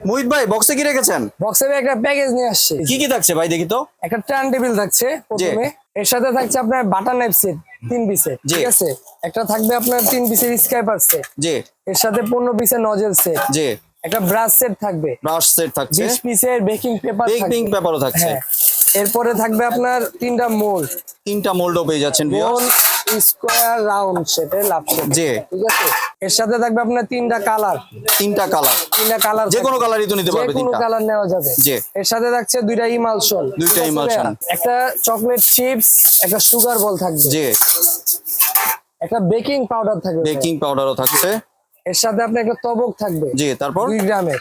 মোহিত ভাই বক্সে কি রেখেছেন? বক্সে একটা প্যাকেজ নিয়ে আসছে। কি কি থাকছে ভাই দেখি তো। একটা টার্ন টেবিল থাকছে প্রথমে। এর সাথে থাকছে আপনার বাটার নাইফ সেট তিন পিসের। ঠিক আছে? একটা থাকবে আপনার তিন পিসের স্কাইপার সেট জি। এর সাথে পনেরো পিসের নজেল সেট জি। একটা ব্রাশ সেট থাকবে। ব্রাশ সেট থাকছে। বিশ পিসের বেকিং পেপার বেকিং পেপারও থাকছে। হ্যাঁ। এরপরে থাকবে আপনার তিনটা মোল্ড তিনটা মোল্ডও পেয়ে যাচ্ছেন ভিউয়ার্স স্কোয়ার রাউন্ড সেটের লাভ জি। ঠিক আছে? এর সাথে থাকবে আপনার তিনটা কালার তিনটা কালার তিনটা কালার যে কোনো কালারই তো নিতে পারবে তিনটা। কালার নেওয়া যাবে। জি। এর সাথে থাকছে দুইটা ইমালশন দুইটা emulsion। একটা চকলেট চিপস একটা সুগার বল থাকবে। জি। একটা বেকিং পাউডার থাকবে বেকিং পাউডারও থাকছে এর সাথে আপনার একটা তবক থাকবে। জি তারপর? দুই গ্রামের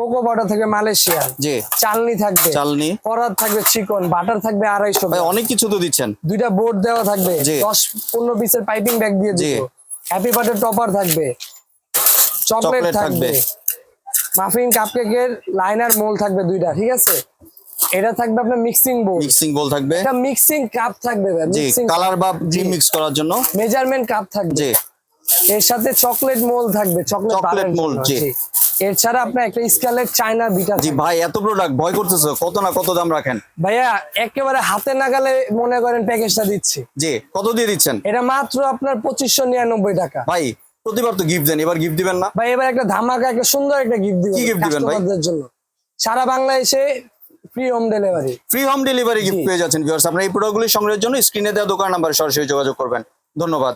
কোকো পাউডার থাকবে মালয়েশিয়ান। জি। চালনি থাকবে। চালনি। করাত থাকবে চিকন বাটার থাকবে আড়াইশো ভাই অনেক কিছু তো দিচ্ছেন। দুইটা বোর্ড দেওয়া থাকবে। দশ পনেরো পিসের পাইপিং ব্যাগ দিয়ে জি। হ্যাপি বার্থডে টপার থাকবে। চকলেট থাকবে। মাফিন কাপকেকের লাইনার মোল থাকবে দুইটা ঠিক আছে? এটা থাকবে আপনার মিক্সিং বোর্ড মিক্সিং বল থাকবে। একটা মিক্সিং কাপ থাকবে মিক্সিং কালার বা মিক্স করার জন্য। মেজারমেন্ট কাপ থাকবে। জি। এর সাথে চকলেট মোল থাকবে চকলেট mold, জি। এছাড়া আপনার একটা স্কেলের চায়না বিটা জি ভাই এত প্রোডাক্ট ভয় করতেছে? কত না কত দাম রাখেন? ভাইয়া একেবারে হাতে নাগালে মনে করেন প্যাকেজটা দিচ্ছি। জি কত দিয়ে দিচ্ছেন? এটা মাত্র আপনার পঁচিশশো নিরানব্বই টাকা। ভাই প্রতিবার তো গিফট দেন এবার গিফট দিবেন না? ভাই এবার একটা ধামাকা একটা সুন্দর একটা গিফট দিবেন কি gift দিবেন ভাই? জন্য। সারা বাংলাদেশে free home delivery free home delivery gift পেয়ে যাচ্ছেন ভিউয়ার্স আপনারা এই প্রোডাক্টগুলি সংগ্রহের জন্য স্ক্রিনে দেওয়া দোকান নাম্বারে সরাসরি যোগাযোগ করবেন। ধন্যবাদ।